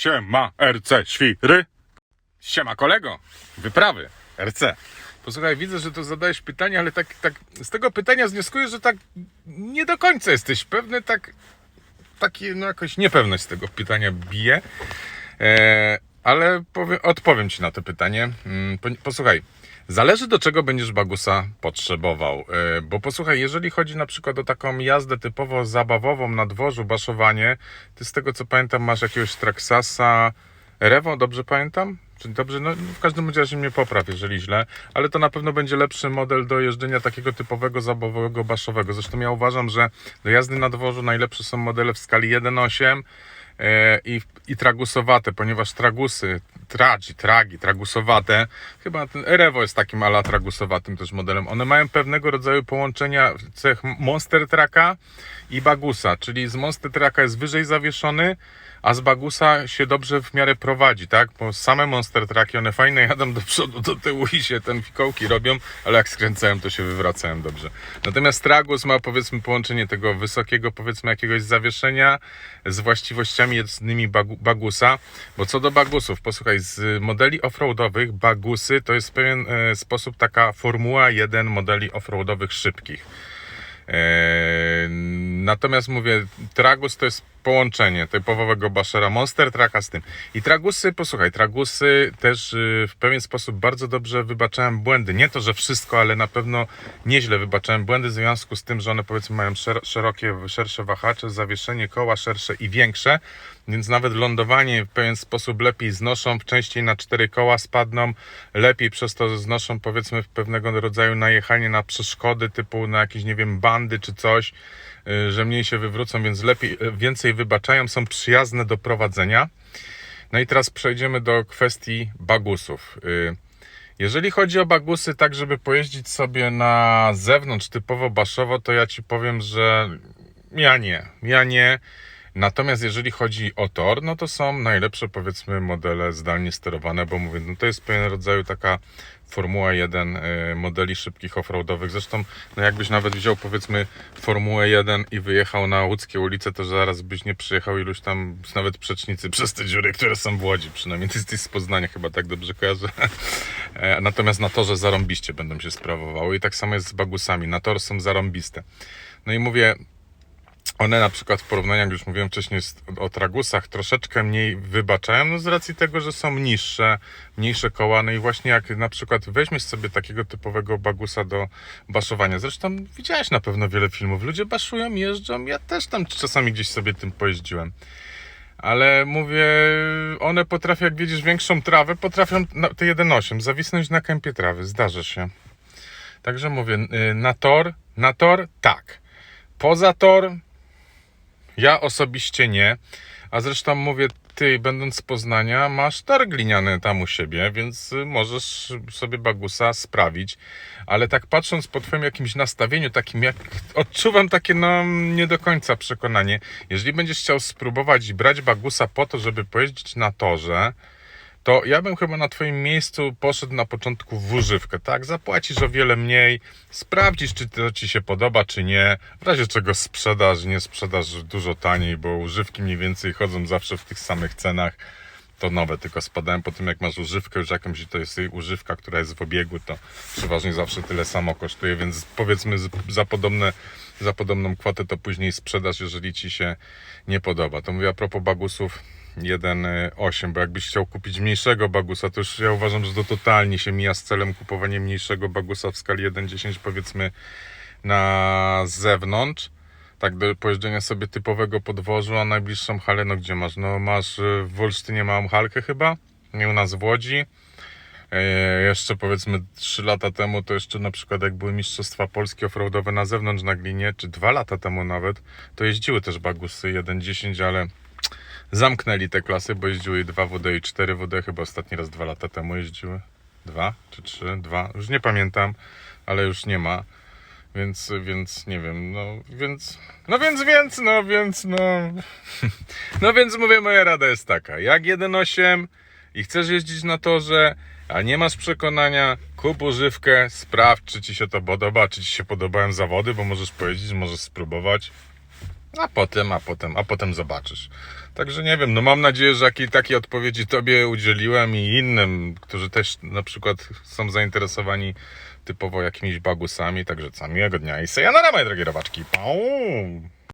Siema, RC, świry. Siema, kolego. Wyprawy, RC. Posłuchaj, widzę, że tu zadajesz pytanie, ale tak, tak z tego pytania wnioskuję, że tak nie do końca jesteś pewny, tak taki, no jakoś niepewność z tego pytania bije. E, ale powie, odpowiem Ci na to pytanie. Mm, po- Posłuchaj, zależy do czego będziesz bagusa potrzebował. E, bo posłuchaj, jeżeli chodzi na przykład o taką jazdę typowo zabawową na dworzu, baszowanie, Ty z tego co pamiętam masz jakiegoś Traxasa Revo, dobrze pamiętam? Czy dobrze? No w każdym razie mnie popraw, jeżeli źle, ale to na pewno będzie lepszy model do jeżdżenia takiego typowego zabawowego baszowego. Zresztą ja uważam, że do jazdy na dworzu najlepsze są modele w skali 1.8 e, i, i tragusowate, ponieważ tragusy, tragi, tragi, tragusowate, chyba ten Revo jest takim ala tragusowatym też modelem. One mają pewnego rodzaju połączenia cech Monster Trucka i Bagusa, czyli z Monster Trucka jest wyżej zawieszony, a z Bagusa się dobrze w miarę prowadzi, tak? Bo same Monster Trucki, one fajne jadą do przodu, do tyłu i się ten fikołki robią, ale jak skręcałem, to się wywracają dobrze. Natomiast Tragus ma powiedzmy połączenie tego wysokiego powiedzmy jakiegoś zawieszenia z właściwościami jednymi bagu, Bagusa, bo co do Bagusów, posłuchaj, z modeli offroadowych Bagusy to jest w pewien e, sposób taka Formuła 1 modeli offroadowych szybkich. Natomiast mówię, Tragus to jest połączenie typowego Bashera Monster Trucka z tym. I Tragusy, posłuchaj, Tragusy też y, w pewien sposób bardzo dobrze wybaczałem błędy. Nie to, że wszystko, ale na pewno nieźle wybaczałem błędy w związku z tym, że one powiedzmy mają szer- szerokie, szersze wahacze, zawieszenie koła szersze i większe, więc nawet lądowanie w pewien sposób lepiej znoszą, częściej na cztery koła spadną, lepiej przez to znoszą powiedzmy w pewnego rodzaju najechanie na przeszkody typu na jakieś, nie wiem, bandy czy coś, że mniej się wywrócą, więc lepiej, y, więcej wybaczają, są przyjazne do prowadzenia. No i teraz przejdziemy do kwestii bagusów. Y, Jeżeli chodzi o bagusy, tak żeby pojeździć sobie na zewnątrz typowo baszowo, to ja ci powiem, że ja nie. Ja nie. Natomiast jeżeli chodzi o tor, no to są najlepsze powiedzmy modele zdalnie sterowane, bo mówię, no to jest pewien rodzaju taka Formuła 1 y, modeli szybkich offroadowych. Zresztą, no jakbyś nawet wziął powiedzmy Formułę 1 i wyjechał na łódzkie ulice, to zaraz byś nie przyjechał iluś tam nawet przecznicy przez te dziury, które są w Łodzi. Przynajmniej ty jesteś z Poznania, chyba tak dobrze kojarzę. E, Natomiast na torze zarąbiście będą się sprawowały i tak samo jest z bagusami. Na tor są zarąbiste. No i mówię, one na przykład w porównaniu, jak już mówiłem wcześniej o tragusach, troszeczkę mniej wybaczają, no z racji tego, że są niższe, mniejsze koła. No i właśnie jak na przykład weźmiesz sobie takiego typowego bagusa do baszowania. Zresztą widziałeś na pewno wiele filmów. Ludzie baszują, jeżdżą. Ja też tam czasami gdzieś sobie tym pojeździłem. Ale mówię, one potrafią, jak wiedziesz większą trawę, potrafią te 1.8 zawisnąć na kępie trawy. Zdarza się. Także mówię, y, na tor, na tor tak. Poza tor ja osobiście nie. A zresztą mówię, ty będąc z Poznania, masz tor gliniany tam u siebie, więc y, możesz sobie bagusa sprawić. Ale tak patrząc po twoim jakimś nastawieniu, takim jak odczuwam takie no nie do końca przekonanie. Jeżeli będziesz chciał spróbować brać bagusa po to, żeby pojeździć na torze, to ja bym chyba na Twoim miejscu poszedł na początku w używkę, tak? Zapłacisz o wiele mniej, sprawdzisz, czy to Ci się podoba, czy nie. W razie czego sprzedasz, nie sprzedasz dużo taniej, bo używki mniej więcej chodzą zawsze w tych samych cenach. To nowe, tylko spadają po tym, jak masz używkę, już jakąś to jest używka, która jest w obiegu, to przeważnie zawsze tyle samo kosztuje, więc powiedzmy za podobne, za podobną kwotę to później sprzedasz, jeżeli Ci się nie podoba. To mówię a propos bagusów, 1.8, bo jakbyś chciał kupić mniejszego bagusa, to już ja uważam, że to totalnie się mija z celem kupowania mniejszego bagusa w skali 1.10 powiedzmy na zewnątrz. Tak do pojeżdżenia sobie typowego podwożu, a najbliższą halę, no gdzie masz? No masz y, w Wolsztynie małą halkę chyba, nie u nas w Łodzi. E, jeszcze powiedzmy 3 lata temu, to jeszcze na przykład jak były Mistrzostwa Polskie offroadowe na zewnątrz na glinie, czy 2 lata temu nawet, to jeździły też bagusy 1.10, ale zamknęli te klasy, bo jeździły 2 WD i 4 WD, chyba ostatni raz 2 lata temu jeździły. Dwa czy trzy? Dwa, już nie pamiętam, ale już nie ma. Więc, więc nie wiem, no więc, no więc, więc, no więc, no. No więc mówię, moja rada jest taka. Jak 1.8 i chcesz jeździć na torze, a nie masz przekonania, kup używkę, sprawdź, czy ci się to podoba, czy ci się podobają zawody, bo możesz pojeździć, możesz spróbować. A potem, a potem, a potem zobaczysz. Także nie wiem, no mam nadzieję, że jakiej takiej odpowiedzi Tobie udzieliłem i innym, którzy też na przykład są zainteresowani typowo jakimiś bagusami. Także co, miłego dnia i sejanara, moje drogie robaczki. Pau!